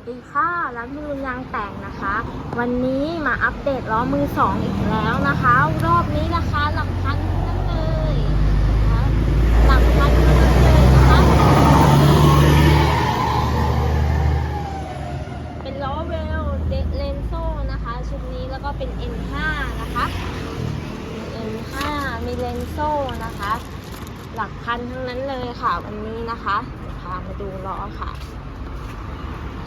วัสดีค่ะร้านมือยางแต่งนะคะ วันนี้มาอัปเดตล้อมือสองอีกแล้วนะคะ รอบนี้ราคาหลักพันนั้นเลยหลักพันนั้นเลยนะคะเป็นล้อเวลเดเลนโซนะคะ ชุดนี้แล้วก็เป็น N5 นะคะ N5 มีเลนโซนะคะ หลักพันทั้งนั้นเลยค่ะวันนี้นะคะเดี๋ยวพามาดูล้อค่ะ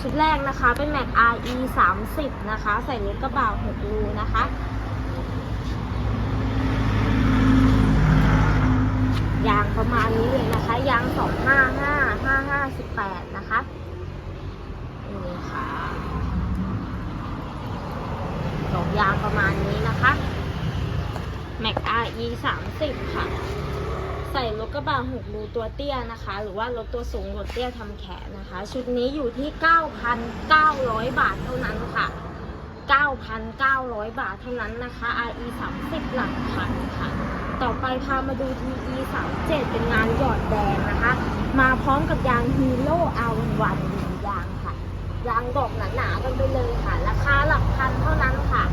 ชุดแรกนะคะเป็นแม็ก RE 30นะคะ ใส่รถกระบะ6รูนะคะยางประมาณนี้เลยนะคะ ยาง 255 5518 นะคะนี่ค่ะดอกยางประมาณนี้นะคะแม็ก RE 30 ค่ะใส่รถ กระบะหกรูตัวเตี้ยนะคะ หรือว่ารถตัวสูงรถเตี้ยทำแขนนะคะ ชุดนี้อยู่ที่ 9,900 บาทเท่านั้นค่ะ 9,900 บาทเท่านั้นนะคะ RE 30 หลักพันค่ะ ต่อไปพามาดู TE 37เป็นงานหยอดแดงนะคะ มาพร้อมกับยาง Hero R1 หนึ่งยางค่ะ ยางดอกหนาๆกันไปเลยค่ะ ราคาหลักพันเท่านั้นค่ะ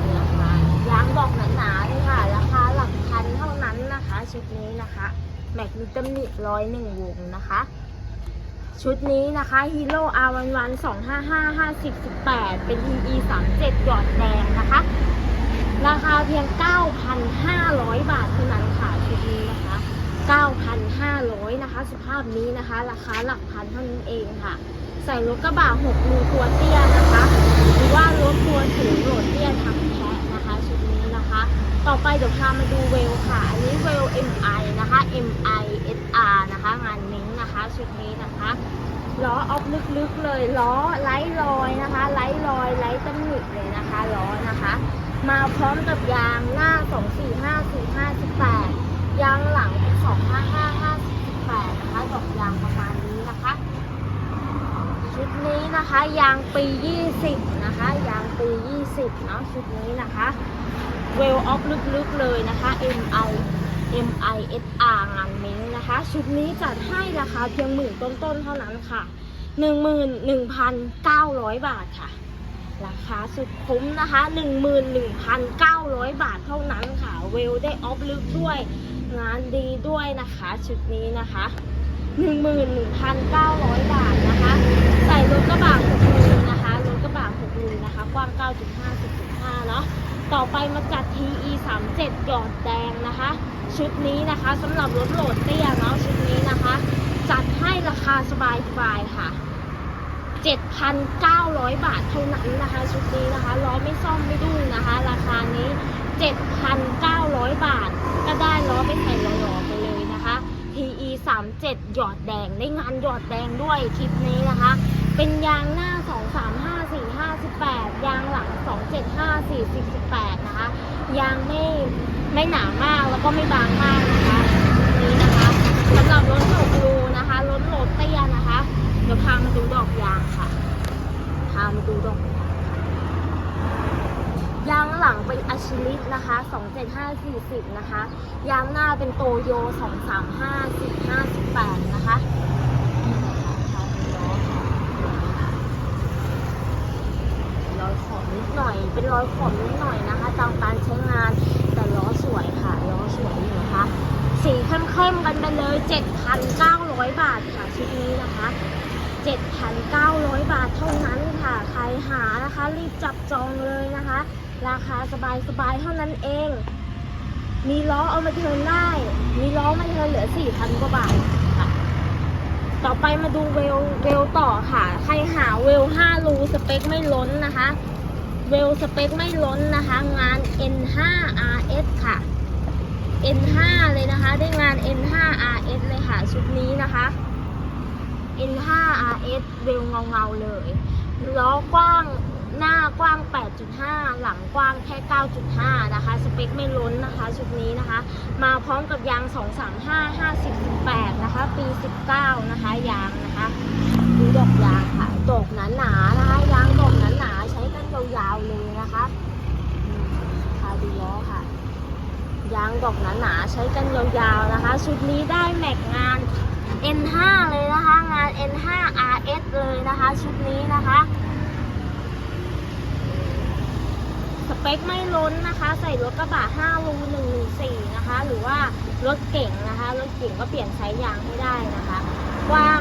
นี่นะคะยางดอกหนาๆเลยค่ะ ราคาหลักพันเท่านั้นนะคะ ชุด นะคะ แม็กมีตำหนิร้อยหนึ่งวงนะคะ ชุดนี้นะคะ Hero R11 255 50 18เป็น TE 37หยอดแดงนะคะ ราคาเพียง9,500บาทเท่านั้นค่ะชุดนี้นะคะ9,500นะคะ สภาพนี้นะคะ ราคาหลักพันเท่านั้นเองค่ะ ใส่รถกระบะ6รูตัวเตี้ยนะคะ หรือว่ารถตัวสูงโหลดเตี้ยทำแท้นะคะ ชุดนี้นะคะ ต่อไปเดี๋ยวพามาดูเวลค่ะ อันนี้เวล MI นะคะ MI SR นะคะงานนิ้งนะคะชุดนี้นะคะล้อออฟลึกๆเลยล้อไร้รอยนะคะไร้รอยไร้ตำหนิเลยนะคะล้อนะคะ มาพร้อมกับยางหน้า 245 458ยางหลัง 255 58นะคะดอกยางประมาณนี้นะคะชุดนี้นะคะยางปี 20 นะคะ ยางปี 20 เนาะชุดนี้นะคะ เวลออฟลึกๆเลยนะคะ MI MI SR งานเม้งนะคะ ชุดนี้จัดให้ราคาเพียงหมื่นต้นๆเท่านั้นค่ะ 11,900 บาทค่ะ ราคาสุดคุ้มนะคะ 11,900 บาทเท่านั้นค่ะ เวลได้ออฟลึกด้วย งานดีด้วยนะคะ ชุดนี้นะคะ 11,900 บาทนะคะ ใส่รถกระบะ6รูนะคะ รถกระบะ6รูนะคะ กว้าง 9.5 10.5 เนาะต่อไปมาจัด TE 37หยอดแดงนะคะ ชุดนี้นะคะสำหรับรถโหลดเตี้ยเนาะชุดนี้นะคะ จัดให้ราคาสบายๆค่ะ 7,900 บาทเท่านั้นนะคะชุดนี้นะคะล้อไม่ซ่อมไม่ดุ้งนะคะ ราคานี้ 7,900 บาท ก็ได้ล้อไปใส่หล่อๆไปเลยนะคะ TE 37หยอดแดงได้งานหยอดแดงด้วยคลิปนี้นะคะ เป็นยางหน้า 235 4 58ยางหลัง 275 40 18 นะคะ ยางไม่ไม่หนามากแล้วก็ไม่บางมากนะคะนี่นะคะสำหรับรถหกรูนะคะรถโหลดเตี้ยนะคะ เดี๋ยวพามาดูดอกยางค่ะ พามาดูดอกยางหลังเป็นอาชิลิสนะคะ 275 40 นะคะ ยางหน้าเป็นโตโย 235 15 18นะคะรอยขอบนิดหน่อย เป็นรอยขอบนิดหน่อยนะคะตามการใช้งานแต่ล้อสวยค่ะล้อสวยอยู่นะคะสีเข้มๆกันไปเลย 7,900 บาทค่ะชุดนี้นะคะ 7,900 บาทเท่านั้นค่ะใครหานะคะ รีบจับจองเลยนะคะ ราคาสบายๆเท่านั้นเอง มีล้อเอามาเทินได้ มีล้อมาเทินเหลือ 4,000 กว่าบาทค่ะต่อไปมาดูเวลเวลต่อค่ะ ใครหาเวล 5 รูสเปคไม่ล้นนะคะ เวลสเปคไม่ล้นนะคะ งาน N5 RS ค่ะ N5 เลยนะคะ ได้งาน N5 RS เลยค่ะ ชุดนี้นะคะ N5 RS เวลเงาเงาๆเลยล้อกว้างหน้ากว้าง 8.5 หลังกว้างแค่ 9.5 นะคะ สเปคไม่ล้นนะคะ ชุดนี้นะคะ มาพร้อมกับยาง 235 50 18 นะคะ ปี 19 นะคะ ยางนะคะ ดูดอกยางค่ะ ดอกหนาๆนะคะ ยางดอกหนาๆ ยาวๆเลยนะคะอืมค่ะดูล้อค่ะ ยางดอกหนาๆใช้กันยาวๆนะคะ ชุดนี้ได้แม็กงาน N5 เลยนะคะ งาน N5 RS เลยนะคะ ชุดนี้นะคะ สเปคไม่ล้นนะคะ ใส่รถกระบะ5รู114นะคะ หรือว่ารถเก่งนะคะ รถเก่งก็เปลี่ยนไซส์ยางให้ได้นะคะ กว้าง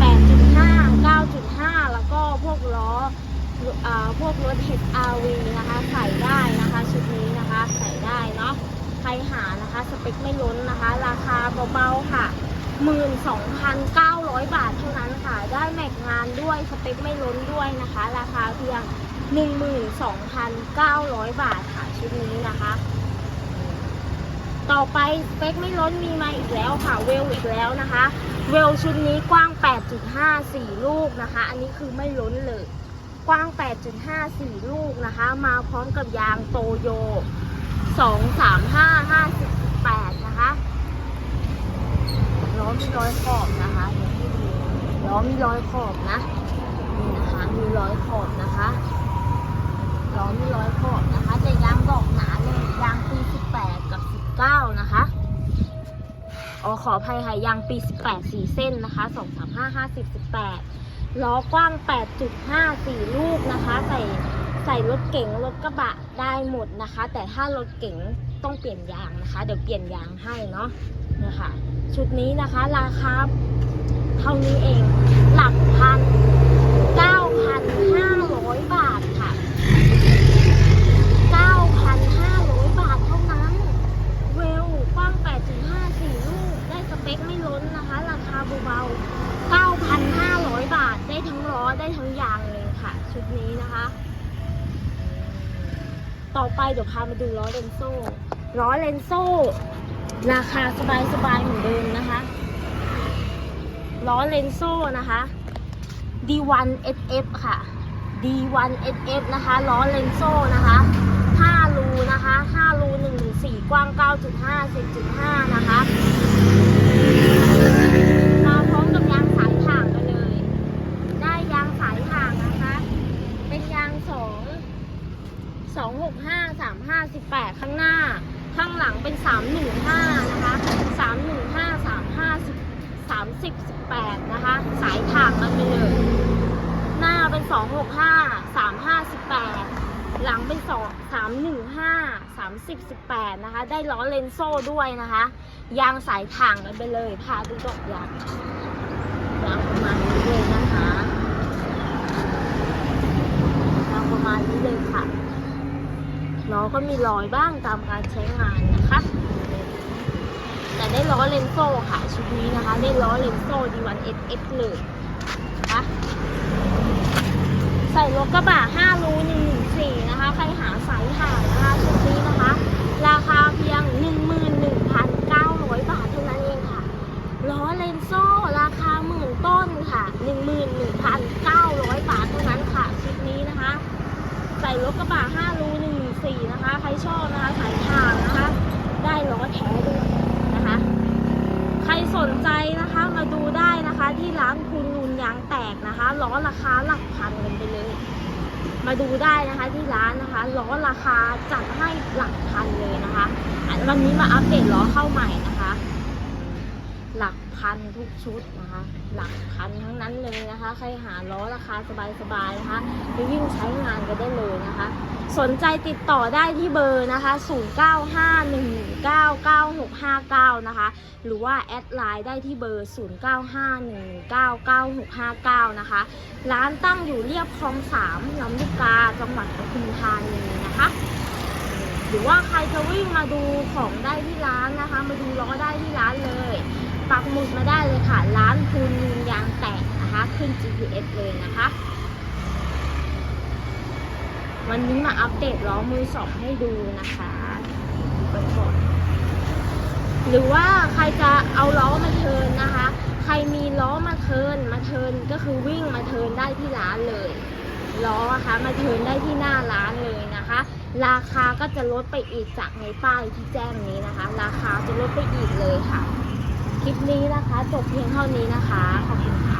8.5 9.5 แล้วก็พวกล้อ พวกรถ HRV นะคะใส่ได้นะคะชุดนี้นะคะใส่ได้เนาะใครหานะคะสเปคไม่ล้นนะคะ ราคาเบาๆค่ะ 12,900 บาทเท่านั้นค่ะ ได้แม็กงานด้วยสเปคไม่ล้นด้วยนะคะ ราคาเพียง 12,900 บาทค่ะชุดนี้นะคะ ต่อไปสเปคไม่ล้นมีมาอีกแล้วค่ะเวลอีกแล้วนะคะ เวลชุดนี้กว้าง 8.5 4 ลูกนะคะ อันนี้คือไม่ล้นเลย ว้าง 8.5 4 ลูกนะคะ มาพร้อมกับยางโตโย 2 3 5 5 8 นะคะล้อมีรอยขอบนะคะล้อมีรอยขอบนะนี่นะคะมีรอยขอบนะคะล้อมีรอยขอบนะคะแต่ยางดอกหนาเลยยางปี 18 กับ 19 นะคะอ๋อขออภัยค่ะยางปี 18 4 เส้นนะคะ 2 3 5 50 18 ล้อกว้าง 8.5 4 ลูกนะคะ ใส่ใส่รถเก๋งรถกระบะได้หมดนะคะ แต่ถ้ารถเก๋งต้องเปลี่ยนยางนะคะ เดี๋ยวเปลี่ยนยางให้เนาะนี่ยค่ะชุดนี้นะคะราคาเท่านี้เองหลักพัน9,500บาทค่ะ9,500บาทเท่านั้น เวลกว้าง8.5 4ลูก ได้สเปคไม่ล้นนะคะ ราคาเบาๆ 9,500 บา ทได้ทั้งล้อได้ทั้งยางเลยค่ะ ชุดนี้นะคะ ต่อไปเดี๋ยวพามาดูล้อเลนโซ่ล้อเลนโซ่ ราคาสบายๆเหมือนเดิมนะคะล้อเลนโซ่นะคะ D1 SF ค่ะ D1 SF นะคะล้อเลนโซ่นะคะ5รูนะคะ5รู114 กว้าง 9.5 10.5 นะคะ มาพร้อมกับยางสายถ่างกันเลย ได้ยางสายถ่างนะคะ เป็นยาง สองสองหกห้าสามห้าสิบแปดข้างหน้า ข้างหลังเป็นสามหนึ่งห้านะคะสามหนึ่งห้าสามห้าสิบสามสิบสิบแปดนะคะ สายถางมันไปเลยหน้าเป็นสองหกห้าสามห้าสิบแปดหลังเป็นสองสามหนึ่งห้าสามสิบสิบแปดนะคะ ได้ล้อเลนโซ่ด้วยนะคะ ยางสายถางกันไปเลยพาดูดอกยางยางประมาณนี้เลยนะคะยาง ประมาณนี้เลยค่ะล้อก็มีรอยบ้างตามการใช้งานนะคะ แต่ได้ล้อเลนโซ่ค่ะชุดนี้นะคะได้ล้อเลนโซ่ดีวันเอสเอฟเลยนะคะใส่รถกระบะ5รู114นะคะ ใครหาสายถ่างนะคะชุดนี้นะคะ ราคาเพียง 11,900 บาทเท่านั้นเองค่ะล้อเลนโซ่ราคาหมื่นต้นค่ะ 11,900 บาทเท่านั้นค่ะ ชุดนี้นะคะ ใส่ รถกระบะ5รู114นะคะ ใครชอบนะคะสายถ่างนะคะ ได้ล้อแท้ด้วยนะคะ ใครสนใจนะคะมาดูได้นะคะ ที่ร้านคุณนูนยางแตกนะคะล้อราคาหลักพันกันไปเลย มาดูได้นะคะที่ร้านนะคะล้อราคาจัดให้หลักพันเลยนะคะ วันนี้มาอัปเดตล้อเข้าใหม่นะคะ หลักพันทุกชุดนะคะ หลักพันทั้งนั้นเลยนะคะ ใครหาล้อราคาสบายๆนะคะไปวิ่งใช้งานกันได้เลยนะคะ สนใจติดต่อได้ที่เบอร์นะคะ 0951199659 นะคะ หรือว่าแอดไลน์ได้ที่เบอร์ 0951199659 นะคะ ร้านตั้งอยู่เรียบคลองสามลำลูกกาจังหวัดปทุมธานีนะคะ หรือว่าใครจะวิ่งมาดูของได้ที่ร้านนะคะ มาดูล้อได้ที่ร้านเลย ปักหมุดมาได้เลยค่ะ ร้านคูณยืนยางแตกนะคะ ขึ้น GPS เลยนะคะ วันนี้มาอัปเดตล้อมือสองให้ดูนะคะไปก่อนหรือว่าใครจะเอาล้อมาเทินนะคะ ใครมีล้อมาเทินมาเทินก็คือวิ่งมาเทินได้ที่ร้านเลยล้อนะคะมาเทินได้ที่หน้าร้านเลยนะคะ ราคาก็จะลดไปอีกจากในป้ายที่แจ้งนี้นะคะ ราคาจะลดไปอีกเลยค่ะ คลิปนี้นะคะ จบเพียงเท่านี้นะคะ ขอบคุณค่ะ